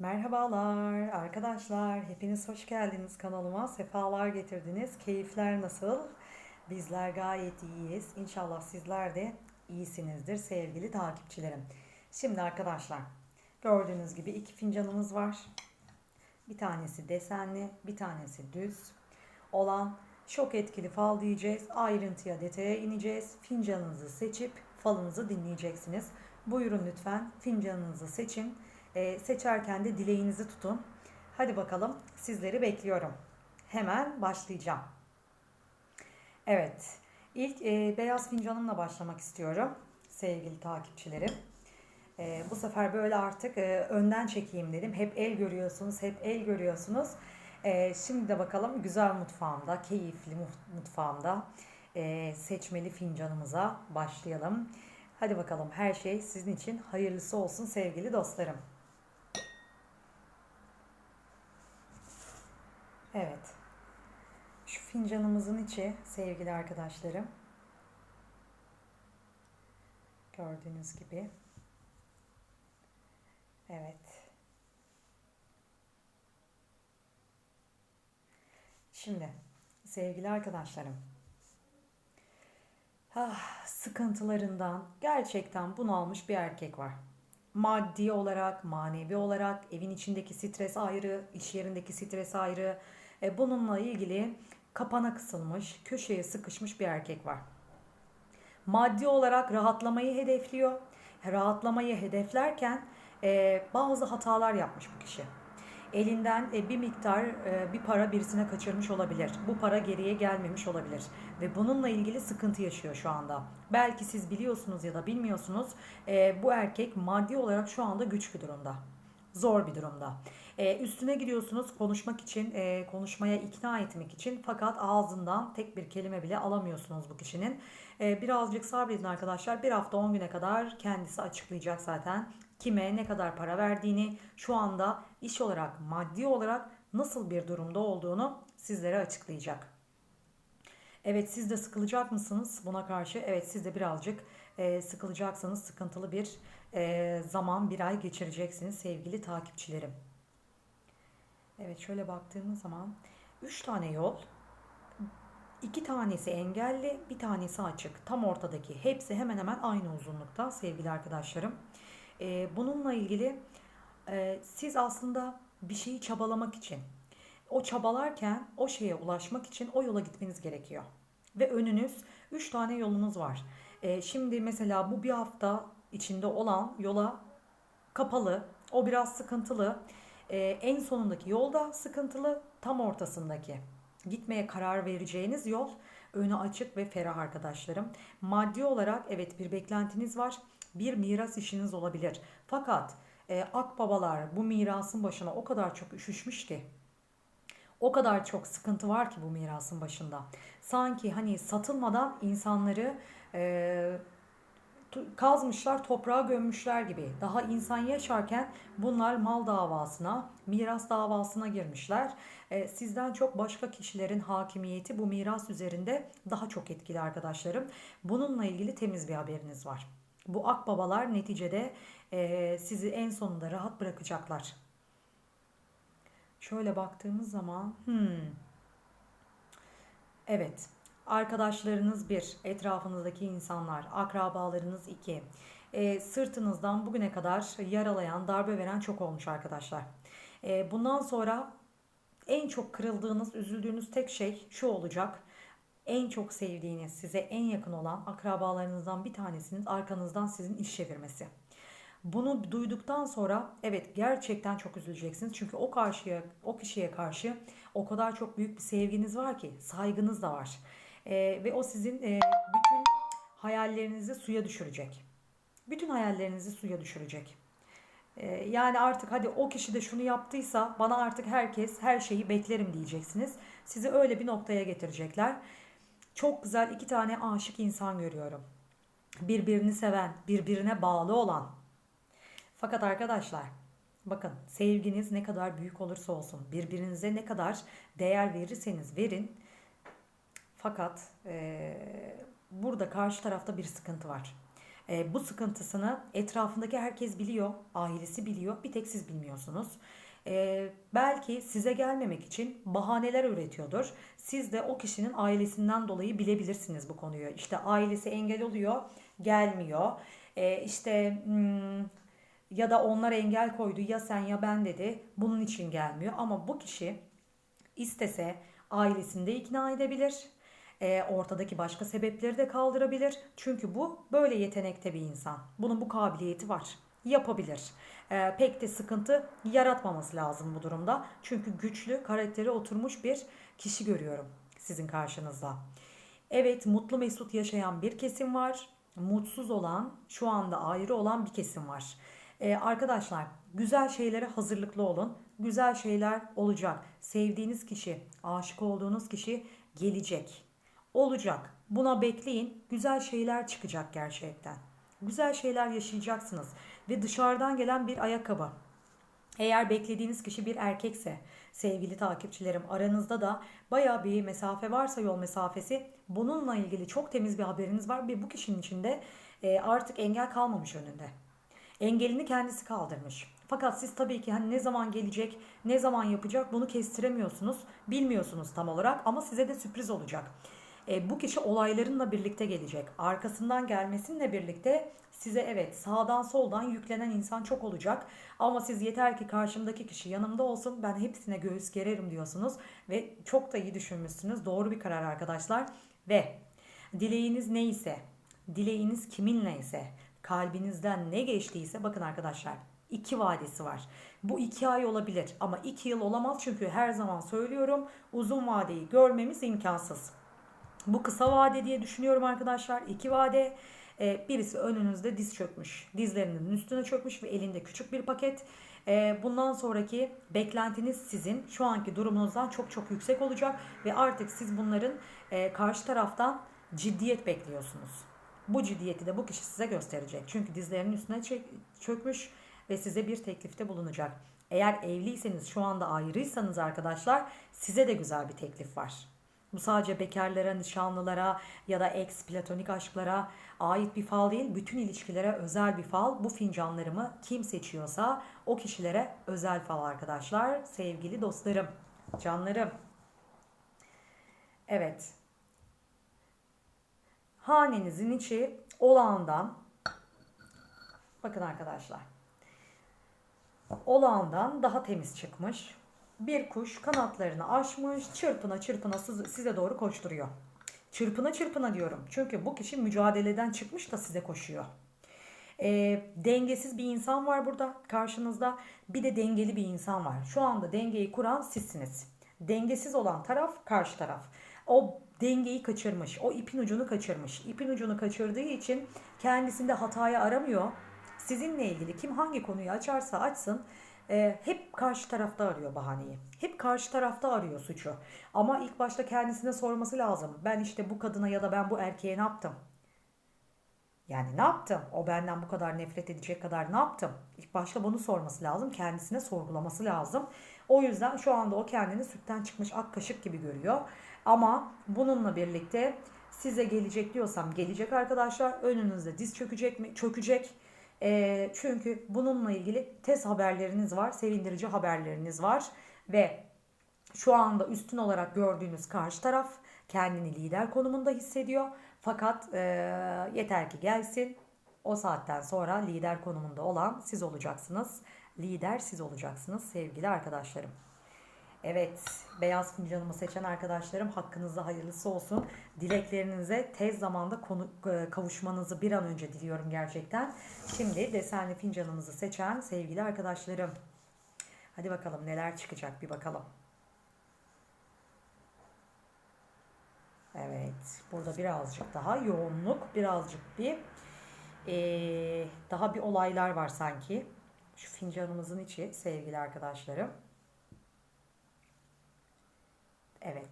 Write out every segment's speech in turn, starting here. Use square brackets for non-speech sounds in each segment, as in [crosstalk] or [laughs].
Merhabalar arkadaşlar. Hepiniz hoş geldiniz kanalıma. Sefalar getirdiniz. Keyifler nasıl? Bizler gayet iyiyiz. İnşallah sizler de iyisinizdir sevgili takipçilerim. Şimdi arkadaşlar gördüğünüz gibi iki fincanımız var. Bir tanesi desenli, bir tanesi düz olan çok etkili fal diyeceğiz. Ayrıntıya, detaya ineceğiz. Fincanınızı seçip falınızı dinleyeceksiniz. Buyurun lütfen fincanınızı seçin. Ee, seçerken de dileğinizi tutun. Hadi bakalım sizleri bekliyorum. Hemen başlayacağım. Evet. İlk e, beyaz fincanımla başlamak istiyorum sevgili takipçilerim. E, bu sefer böyle artık e, önden çekeyim dedim. Hep el görüyorsunuz, hep el görüyorsunuz. E, şimdi de bakalım güzel mutfağımda, keyifli mut- mutfağımda e, seçmeli fincanımıza başlayalım. Hadi bakalım her şey sizin için hayırlısı olsun sevgili dostlarım. Evet. Şu fincanımızın içi sevgili arkadaşlarım. Gördüğünüz gibi. Evet. Şimdi sevgili arkadaşlarım. Ah, sıkıntılarından gerçekten bunalmış bir erkek var. Maddi olarak, manevi olarak, evin içindeki stres ayrı, iş yerindeki stres ayrı. E, bununla ilgili kapana kısılmış, köşeye sıkışmış bir erkek var. Maddi olarak rahatlamayı hedefliyor. Rahatlamayı hedeflerken e, bazı hatalar yapmış bu kişi. Elinden e, bir miktar bir para birisine kaçırmış olabilir. Bu para geriye gelmemiş olabilir. Ve bununla ilgili sıkıntı yaşıyor şu anda. Belki siz biliyorsunuz ya da bilmiyorsunuz bu erkek maddi olarak şu anda güç bir durumda. Zor bir durumda. E, üstüne gidiyorsunuz konuşmak için, e, konuşmaya ikna etmek için fakat ağzından tek bir kelime bile alamıyorsunuz bu kişinin. E, birazcık sabredin arkadaşlar. Bir hafta 10 güne kadar kendisi açıklayacak zaten kime ne kadar para verdiğini, şu anda iş olarak, maddi olarak nasıl bir durumda olduğunu sizlere açıklayacak. Evet siz de sıkılacak mısınız buna karşı? Evet siz de birazcık e, sıkılacaksanız sıkıntılı bir e, zaman bir ay geçireceksiniz sevgili takipçilerim. Evet şöyle baktığımız zaman 3 tane yol. iki tanesi engelli, bir tanesi açık. Tam ortadaki. Hepsi hemen hemen aynı uzunlukta sevgili arkadaşlarım. E, bununla ilgili e, siz aslında bir şeyi çabalamak için, o çabalarken o şeye ulaşmak için o yola gitmeniz gerekiyor. Ve önünüz 3 tane yolunuz var. E, şimdi mesela bu bir hafta içinde olan yola kapalı, o biraz sıkıntılı. E, en sonundaki yolda sıkıntılı, tam ortasındaki. Gitmeye karar vereceğiniz yol önü açık ve ferah arkadaşlarım. Maddi olarak evet bir beklentiniz var. Bir miras işiniz olabilir. Fakat e, akbabalar bu mirasın başına o kadar çok üşüşmüş ki o kadar çok sıkıntı var ki bu mirasın başında. Sanki hani satılmadan insanları e, kazmışlar, toprağa gömmüşler gibi. Daha insan yaşarken bunlar mal davasına, miras davasına girmişler. E, sizden çok başka kişilerin hakimiyeti bu miras üzerinde daha çok etkili arkadaşlarım. Bununla ilgili temiz bir haberiniz var. Bu akbabalar neticede e, sizi en sonunda rahat bırakacaklar. Şöyle baktığımız zaman hmm, evet arkadaşlarınız bir, etrafınızdaki insanlar, akrabalarınız iki. E, sırtınızdan bugüne kadar yaralayan, darbe veren çok olmuş arkadaşlar. E, bundan sonra en çok kırıldığınız, üzüldüğünüz tek şey şu olacak. En çok sevdiğiniz, size en yakın olan akrabalarınızdan bir tanesinin arkanızdan sizin iş çevirmesi. Bunu duyduktan sonra evet gerçekten çok üzüleceksiniz. Çünkü o karşıya, o kişiye karşı o kadar çok büyük bir sevginiz var ki, saygınız da var. Ee, ve o sizin e, bütün hayallerinizi suya düşürecek. Bütün hayallerinizi suya düşürecek. Ee, yani artık hadi o kişi de şunu yaptıysa bana artık herkes her şeyi beklerim diyeceksiniz. Sizi öyle bir noktaya getirecekler. Çok güzel iki tane aşık insan görüyorum. Birbirini seven, birbirine bağlı olan. Fakat arkadaşlar bakın sevginiz ne kadar büyük olursa olsun, birbirinize ne kadar değer verirseniz verin. Fakat eee, burada karşı tarafta bir sıkıntı var. E, bu sıkıntısını etrafındaki herkes biliyor, ailesi biliyor, bir tek siz bilmiyorsunuz. E, belki size gelmemek için bahaneler üretiyordur. Siz de o kişinin ailesinden dolayı bilebilirsiniz bu konuyu. İşte ailesi engel oluyor, gelmiyor. E, işte hmm, ya da onlar engel koydu ya sen ya ben dedi. Bunun için gelmiyor ama bu kişi istese ailesini de ikna edebilir. E, ortadaki başka sebepleri de kaldırabilir. Çünkü bu böyle yetenekte bir insan. Bunun bu kabiliyeti var. Yapabilir. E, pek de sıkıntı yaratmaması lazım bu durumda. Çünkü güçlü, karakteri oturmuş bir kişi görüyorum sizin karşınızda. Evet, mutlu mesut yaşayan bir kesim var. Mutsuz olan, şu anda ayrı olan bir kesim var. Ee, arkadaşlar, güzel şeylere hazırlıklı olun. Güzel şeyler olacak. Sevdiğiniz kişi, aşık olduğunuz kişi gelecek. Olacak. Buna bekleyin. Güzel şeyler çıkacak gerçekten. Güzel şeyler yaşayacaksınız. Ve dışarıdan gelen bir ayakkabı. Eğer beklediğiniz kişi bir erkekse sevgili takipçilerim aranızda da baya bir mesafe varsa yol mesafesi bununla ilgili çok temiz bir haberiniz var ve bu kişinin içinde e, artık engel kalmamış önünde. Engelini kendisi kaldırmış. Fakat siz tabii ki hani ne zaman gelecek, ne zaman yapacak bunu kestiremiyorsunuz. Bilmiyorsunuz tam olarak ama size de sürpriz olacak. E, bu kişi olaylarınla birlikte gelecek. Arkasından gelmesinle birlikte size evet sağdan soldan yüklenen insan çok olacak. Ama siz yeter ki karşımdaki kişi yanımda olsun ben hepsine göğüs gererim diyorsunuz. Ve çok da iyi düşünmüşsünüz. Doğru bir karar arkadaşlar. Ve dileğiniz neyse, dileğiniz kiminleyse, kalbinizden ne geçtiyse bakın arkadaşlar iki vadesi var. Bu iki ay olabilir ama iki yıl olamaz çünkü her zaman söylüyorum uzun vadeyi görmemiz imkansız. Bu kısa vade diye düşünüyorum arkadaşlar. İki vade. Ee, birisi önünüzde diz çökmüş. Dizlerinin üstüne çökmüş ve elinde küçük bir paket. Ee, bundan sonraki beklentiniz sizin şu anki durumunuzdan çok çok yüksek olacak ve artık siz bunların e, karşı taraftan ciddiyet bekliyorsunuz. Bu ciddiyeti de bu kişi size gösterecek. Çünkü dizlerinin üstüne çökmüş ve size bir teklifte bulunacak. Eğer evliyseniz şu anda ayrıysanız arkadaşlar size de güzel bir teklif var. Bu sadece bekarlara, nişanlılara ya da ex platonik aşklara ait bir fal değil. Bütün ilişkilere özel bir fal. Bu fincanlarımı kim seçiyorsa o kişilere özel fal arkadaşlar. Sevgili dostlarım, canlarım. Evet. Hanenizin içi olağandan bakın arkadaşlar. Olağandan daha temiz çıkmış bir kuş kanatlarını açmış, çırpına çırpına size doğru koşturuyor. Çırpına çırpına diyorum. Çünkü bu kişi mücadeleden çıkmış da size koşuyor. E, dengesiz bir insan var burada karşınızda. Bir de dengeli bir insan var. Şu anda dengeyi kuran sizsiniz. Dengesiz olan taraf karşı taraf. O dengeyi kaçırmış. O ipin ucunu kaçırmış. İpin ucunu kaçırdığı için kendisinde hatayı aramıyor. Sizinle ilgili kim hangi konuyu açarsa açsın e, hep karşı tarafta arıyor bahaneyi. Hep karşı tarafta arıyor suçu. Ama ilk başta kendisine sorması lazım. Ben işte bu kadına ya da ben bu erkeğe ne yaptım? Yani ne yaptım? O benden bu kadar nefret edecek kadar ne yaptım? İlk başta bunu sorması lazım. Kendisine sorgulaması lazım. O yüzden şu anda o kendini sütten çıkmış ak kaşık gibi görüyor. Ama bununla birlikte size gelecek diyorsam gelecek arkadaşlar. Önünüzde diz çökecek mi? Çökecek e, çünkü bununla ilgili tez haberleriniz var, sevindirici haberleriniz var ve şu anda üstün olarak gördüğünüz karşı taraf kendini lider konumunda hissediyor. Fakat e, yeter ki gelsin o saatten sonra lider konumunda olan siz olacaksınız. Lider siz olacaksınız sevgili arkadaşlarım. Evet, beyaz fincanımı seçen arkadaşlarım hakkınızda hayırlısı olsun. Dileklerinize tez zamanda konu, e, kavuşmanızı bir an önce diliyorum gerçekten. Şimdi desenli fincanımızı seçen sevgili arkadaşlarım. Hadi bakalım neler çıkacak bir bakalım. Evet, burada birazcık daha yoğunluk, birazcık bir ee, daha bir olaylar var sanki. Şu fincanımızın içi sevgili arkadaşlarım. Evet.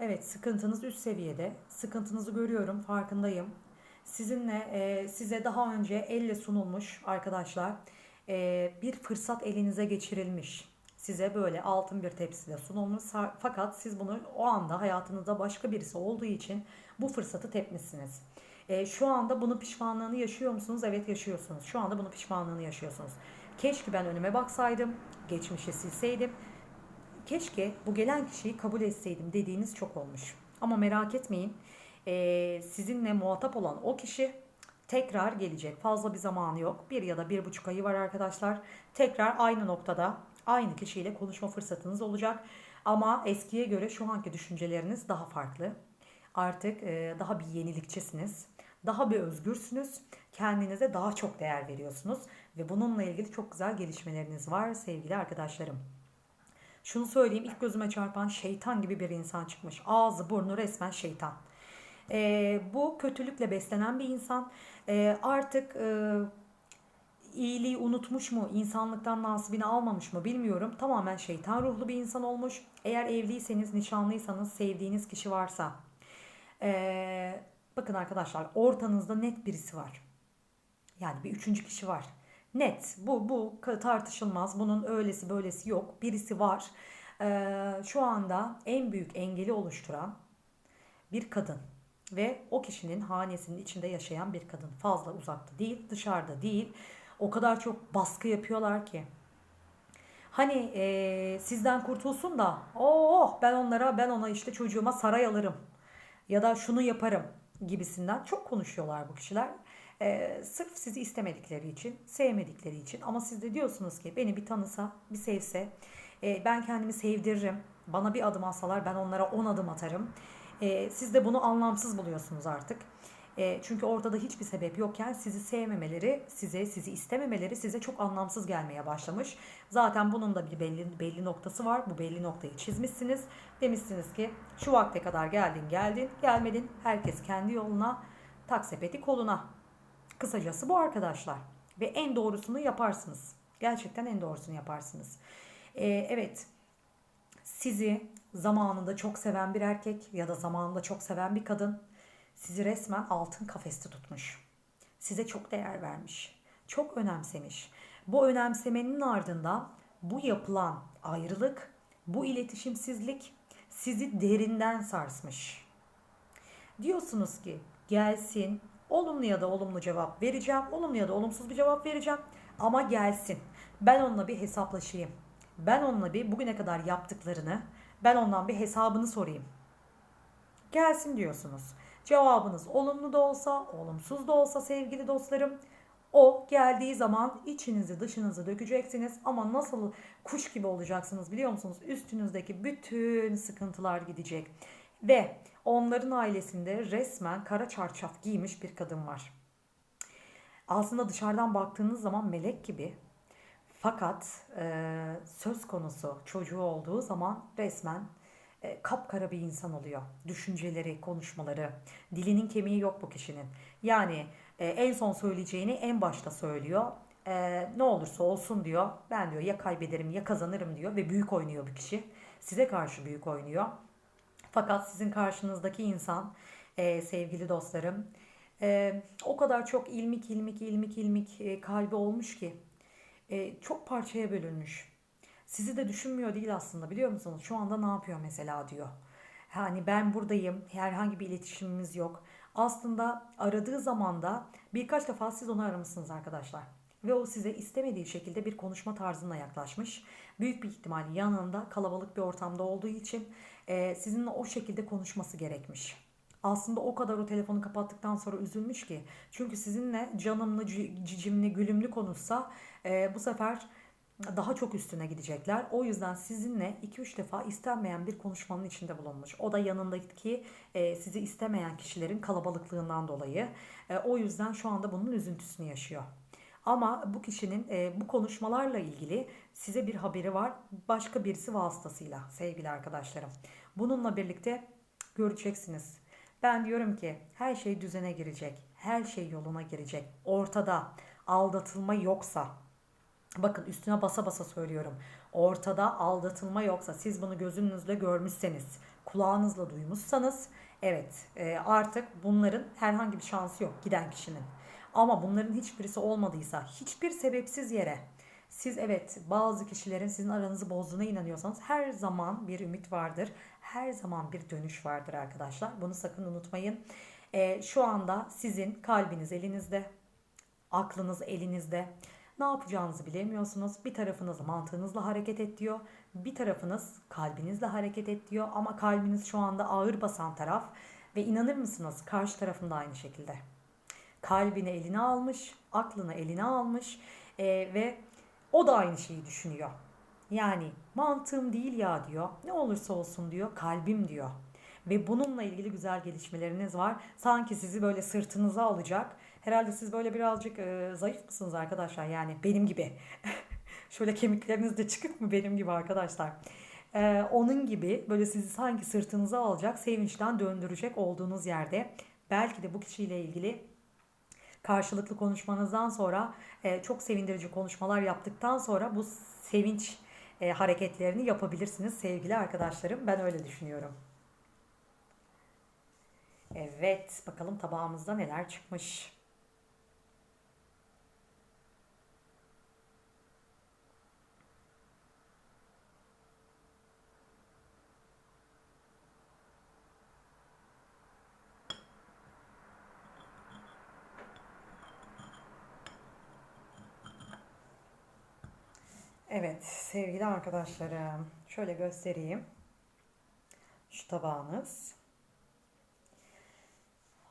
Evet sıkıntınız üst seviyede. Sıkıntınızı görüyorum farkındayım. Sizinle e, size daha önce elle sunulmuş arkadaşlar e, bir fırsat elinize geçirilmiş. size böyle altın bir tepside sunulmuş. Fakat siz bunu o anda hayatınızda başka birisi olduğu için bu fırsatı tepmişsiniz. E, şu anda bunu pişmanlığını yaşıyor musunuz? Evet yaşıyorsunuz. Şu anda bunu pişmanlığını yaşıyorsunuz. Keşke ben önüme baksaydım, geçmişi silseydim. Keşke bu gelen kişiyi kabul etseydim dediğiniz çok olmuş. Ama merak etmeyin. e, sizinle muhatap olan o kişi tekrar gelecek. Fazla bir zamanı yok. Bir ya da bir buçuk ayı var arkadaşlar. Tekrar aynı noktada aynı kişiyle konuşma fırsatınız olacak. Ama eskiye göre şu anki düşünceleriniz daha farklı. Artık e, daha bir yenilikçisiniz. Daha bir özgürsünüz. Kendinize daha çok değer veriyorsunuz. Ve bununla ilgili çok güzel gelişmeleriniz var sevgili arkadaşlarım. Şunu söyleyeyim ilk gözüme çarpan şeytan gibi bir insan çıkmış. Ağzı burnu resmen şeytan. Ee, bu kötülükle beslenen bir insan. Ee, artık e, iyiliği unutmuş mu, insanlıktan nasibini almamış mı bilmiyorum. Tamamen şeytan ruhlu bir insan olmuş. Eğer evliyseniz, nişanlıysanız, sevdiğiniz kişi varsa. ee, bakın arkadaşlar ortanızda net birisi var. Yani bir üçüncü kişi var. Net. Bu bu tartışılmaz. Bunun öylesi böylesi yok. Birisi var. Ee, şu anda en büyük engeli oluşturan bir kadın ve o kişinin hanesinin içinde yaşayan bir kadın. Fazla uzakta değil, dışarıda değil. O kadar çok baskı yapıyorlar ki. Hani e, sizden kurtulsun da oh ben onlara ben ona işte çocuğuma saray alırım ya da şunu yaparım gibisinden çok konuşuyorlar bu kişiler. E, sırf sizi istemedikleri için, sevmedikleri için ama siz de diyorsunuz ki beni bir tanısa, bir sevse e, ben kendimi sevdiririm. Bana bir adım atsalar ben onlara on adım atarım. E, siz de bunu anlamsız buluyorsunuz artık. E, çünkü ortada hiçbir sebep yokken sizi sevmemeleri, size sizi istememeleri size çok anlamsız gelmeye başlamış. Zaten bunun da bir belli belli noktası var. Bu belli noktayı çizmişsiniz. Demişsiniz ki şu vakte kadar geldin, geldin, gelmedin. Herkes kendi yoluna, tak sepeti koluna. Kısacası bu arkadaşlar. Ve en doğrusunu yaparsınız. Gerçekten en doğrusunu yaparsınız. E, evet. Sizi zamanında çok seven bir erkek ya da zamanında çok seven bir kadın sizi resmen altın kafeste tutmuş. Size çok değer vermiş. Çok önemsemiş. Bu önemsemenin ardından bu yapılan ayrılık, bu iletişimsizlik sizi derinden sarsmış. Diyorsunuz ki gelsin, olumlu ya da olumlu cevap vereceğim, olumlu ya da olumsuz bir cevap vereceğim ama gelsin. Ben onunla bir hesaplaşayım. Ben onunla bir bugüne kadar yaptıklarını, ben ondan bir hesabını sorayım. Gelsin diyorsunuz. Cevabınız olumlu da olsa, olumsuz da olsa sevgili dostlarım, o geldiği zaman içinizi dışınızı dökeceksiniz ama nasıl kuş gibi olacaksınız biliyor musunuz? Üstünüzdeki bütün sıkıntılar gidecek. Ve onların ailesinde resmen kara çarşaf giymiş bir kadın var. Aslında dışarıdan baktığınız zaman melek gibi fakat e, söz konusu çocuğu olduğu zaman resmen e, kapkara bir insan oluyor. Düşünceleri, konuşmaları, dilinin kemiği yok bu kişinin. Yani e, en son söyleyeceğini en başta söylüyor. E, ne olursa olsun diyor. Ben diyor ya kaybederim ya kazanırım diyor ve büyük oynuyor bu kişi. Size karşı büyük oynuyor. Fakat sizin karşınızdaki insan e, sevgili dostlarım e, o kadar çok ilmik ilmik ilmik ilmik e, kalbi olmuş ki e, çok parçaya bölünmüş. Sizi de düşünmüyor değil aslında biliyor musunuz? Şu anda ne yapıyor mesela diyor. Hani ben buradayım, herhangi bir iletişimimiz yok. Aslında aradığı zamanda birkaç defa siz onu aramışsınız arkadaşlar. Ve o size istemediği şekilde bir konuşma tarzına yaklaşmış. Büyük bir ihtimal yanında kalabalık bir ortamda olduğu için e, sizinle o şekilde konuşması gerekmiş. Aslında o kadar o telefonu kapattıktan sonra üzülmüş ki. Çünkü sizinle canımlı, cicimli, gülümlü konuşsa e, bu sefer daha çok üstüne gidecekler. O yüzden sizinle 2-3 defa istenmeyen bir konuşmanın içinde bulunmuş. O da yanındaki e, sizi istemeyen kişilerin kalabalıklığından dolayı. E, o yüzden şu anda bunun üzüntüsünü yaşıyor. Ama bu kişinin e, bu konuşmalarla ilgili size bir haberi var. Başka birisi vasıtasıyla sevgili arkadaşlarım. Bununla birlikte göreceksiniz. Ben diyorum ki her şey düzene girecek. Her şey yoluna girecek. Ortada aldatılma yoksa Bakın üstüne basa basa söylüyorum. Ortada aldatılma yoksa siz bunu gözünüzle görmüşseniz, kulağınızla duymuşsanız evet e, artık bunların herhangi bir şansı yok giden kişinin. Ama bunların hiçbirisi olmadıysa hiçbir sebepsiz yere Siz evet bazı kişilerin sizin aranızı bozduğuna inanıyorsanız her zaman bir ümit vardır. Her zaman bir dönüş vardır arkadaşlar. Bunu sakın unutmayın. Ee, şu anda sizin kalbiniz elinizde, aklınız elinizde. Ne yapacağınızı bilemiyorsunuz. Bir tarafınız mantığınızla hareket et diyor. Bir tarafınız kalbinizle hareket et diyor. Ama kalbiniz şu anda ağır basan taraf. Ve inanır mısınız karşı tarafında aynı şekilde. Kalbini eline almış, aklını eline almış e, ve o da aynı şeyi düşünüyor. Yani mantığım değil ya diyor. Ne olursa olsun diyor. Kalbim diyor. Ve bununla ilgili güzel gelişmeleriniz var. Sanki sizi böyle sırtınıza alacak. Herhalde siz böyle birazcık e, zayıf mısınız arkadaşlar? Yani benim gibi. [laughs] Şöyle kemikleriniz de çıkık mı benim gibi arkadaşlar? Ee, onun gibi böyle sizi sanki sırtınıza alacak, sevinçten döndürecek olduğunuz yerde belki de bu kişiyle ilgili karşılıklı konuşmanızdan sonra e, çok sevindirici konuşmalar yaptıktan sonra bu sevinç e, hareketlerini yapabilirsiniz sevgili arkadaşlarım. Ben öyle düşünüyorum. Evet, bakalım tabağımızda neler çıkmış. Evet sevgili arkadaşlarım şöyle göstereyim. Şu tabağınız.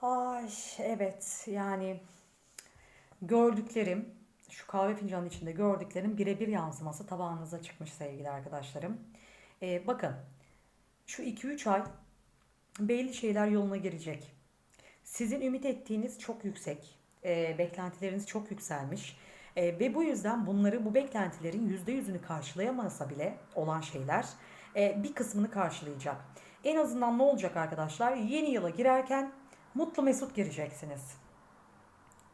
Ay evet yani gördüklerim şu kahve fincanının içinde gördüklerim birebir yansıması tabağınıza çıkmış sevgili arkadaşlarım. Ee, bakın şu 2-3 ay belli şeyler yoluna girecek. Sizin ümit ettiğiniz çok yüksek. Ee, beklentileriniz çok yükselmiş. E, ve bu yüzden bunları bu beklentilerin yüzde yüzünü karşılayamasa bile olan şeyler e, bir kısmını karşılayacak. En azından ne olacak arkadaşlar? Yeni yıla girerken mutlu mesut gireceksiniz.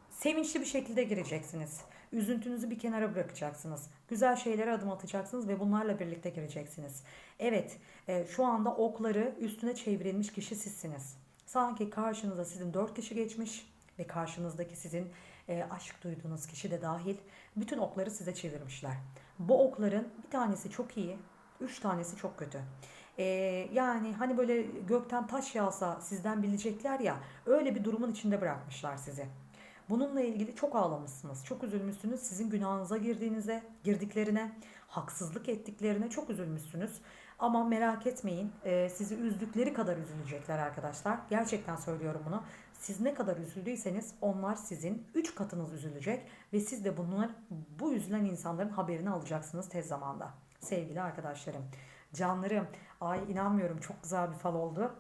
Sevinçli bir şekilde gireceksiniz. Üzüntünüzü bir kenara bırakacaksınız. Güzel şeylere adım atacaksınız ve bunlarla birlikte gireceksiniz. Evet, e, şu anda okları üstüne çevrilmiş kişi sizsiniz. Sanki karşınıza sizin dört kişi geçmiş ve karşınızdaki sizin e, aşk duyduğunuz kişi de dahil bütün okları size çevirmişler. Bu okların bir tanesi çok iyi, üç tanesi çok kötü. E, yani hani böyle gökten taş yağsa sizden bilecekler ya öyle bir durumun içinde bırakmışlar sizi. Bununla ilgili çok ağlamışsınız, çok üzülmüşsünüz. Sizin günahınıza girdiğinize, girdiklerine, haksızlık ettiklerine çok üzülmüşsünüz. Ama merak etmeyin, e, sizi üzdükleri kadar üzülecekler arkadaşlar. Gerçekten söylüyorum bunu. Siz ne kadar üzüldüyseniz onlar sizin 3 katınız üzülecek ve siz de bunlar bu üzülen insanların haberini alacaksınız tez zamanda. Sevgili arkadaşlarım, canlarım, ay inanmıyorum çok güzel bir fal oldu.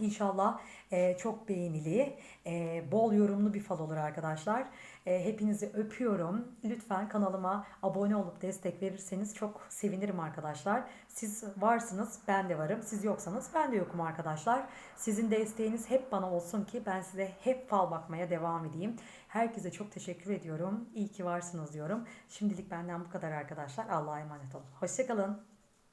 İnşallah e, çok beğenili, e, bol yorumlu bir fal olur arkadaşlar. E, hepinizi öpüyorum. Lütfen kanalıma abone olup destek verirseniz çok sevinirim arkadaşlar. Siz varsınız, ben de varım. Siz yoksanız ben de yokum arkadaşlar. Sizin desteğiniz hep bana olsun ki ben size hep fal bakmaya devam edeyim. Herkese çok teşekkür ediyorum. İyi ki varsınız diyorum. Şimdilik benden bu kadar arkadaşlar. Allah'a emanet olun. Hoşçakalın.